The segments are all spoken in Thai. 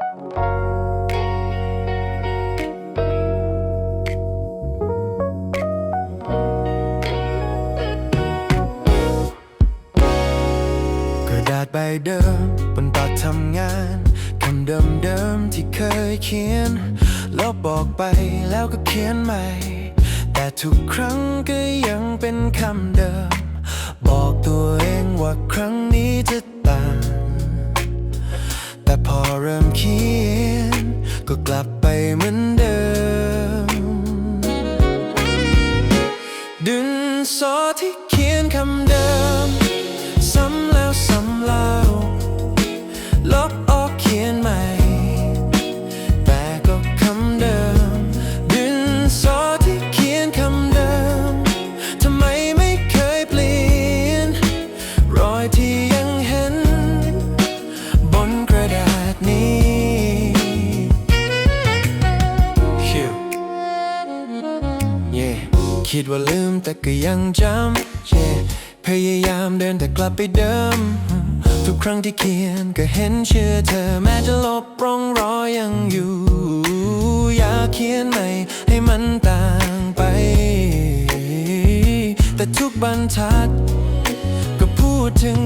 กระดาษใบเดิมบนตักทำงานคำเดิมเดิมที่เคยเขียนลบบอกไปแล้วก็เขียนใหม่ แต่ทุกครั้งก็ยังเป็นคำเดิม บอกตัวเองว่า เหมือนเดิมดินสอที่เขียนคำเดิม yeah. คิดว่าลืมแต่ก็ยังจำ yeah. พยายามเดินแต่กลับไปเดิม ทุกครั้งที่เขียนก็เห็นชื่อเธอแม้จะลบร่องรอยยังอยู่ อยากเขียนใหม่ให้มันต่างไป แต่ทุกบรรทัด ก็พูดถึง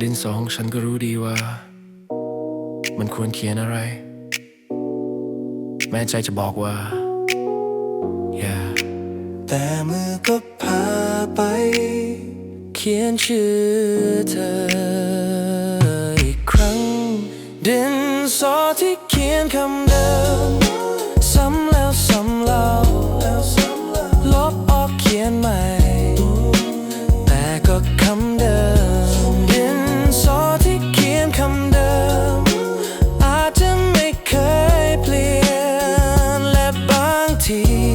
ดินสอของฉันก็รู้ดีว่า มันควรเขียนอะไร แม้ใจจะบอกว่า อย่า แต่มือก็พาไป เขียนชื่อเธออีกครั้ง ดินสอที่เขียนคำเดิมา